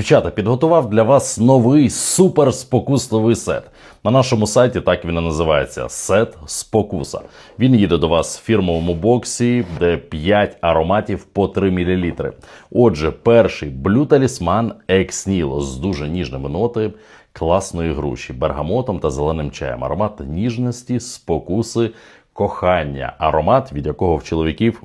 Дівчата, підготував для вас новий суперспокусливий сет. На нашому сайті так він і називається сет спокуса. Він їде до вас в фірмовому боксі, де 5 ароматів по 3 мл. Отже, перший блю талісман Екс Ніло з дуже ніжними ноти класної груші, бергамотом та зеленим чаєм. Аромат ніжності, спокуси, кохання. Аромат, від якого в чоловіків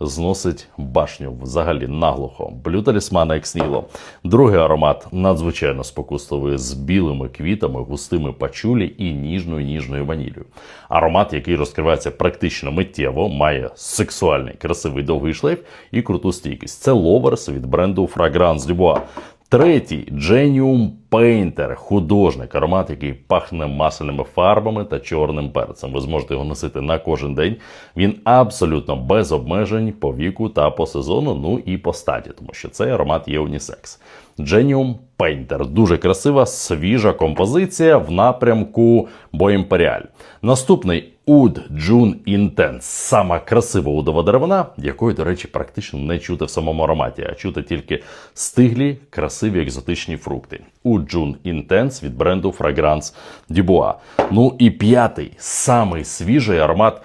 зносить башню взагалі наглухо. Блю талісмана Ексніло. Другий аромат надзвичайно спокусливий з білими квітами, густими пачулі і ніжною ніжною ваніллю. Аромат, який розкривається практично миттєво, має сексуальний, красивий довгий шлейф і круту стійкість. Це ловерс від бренду Fragrance Dubois. Третій Genium Painter, художник, аромат, який пахне масляними фарбами та чорним перцем. Ви зможете його носити на кожен день. Він абсолютно без обмежень по віку та по сезону, ну і по статі, тому що цей аромат є унісекс. Genium Painter. Дуже красива, свіжа композиція в напрямку Боімперіаль. Наступний Oud June Intense. Сама красива удова деревина, якої, до речі, практично не чути в самому ароматі, а чути тільки стиглі, красиві екзотичні фрукти. Oud June Intense від бренду Fragrance Dubois. Ну і п'ятий, самий свіжий аромат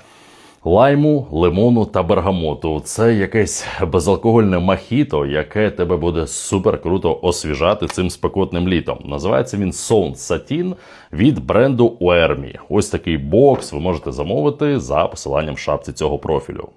лайму, лимону та бергамоту. Це якесь безалкогольне махіто, яке тебе буде супер круто освіжати цим спекотним літом. Називається він Sound Satin від бренду Уермі. Ось такий бокс ви можете замовити за посиланням шапці цього профілю.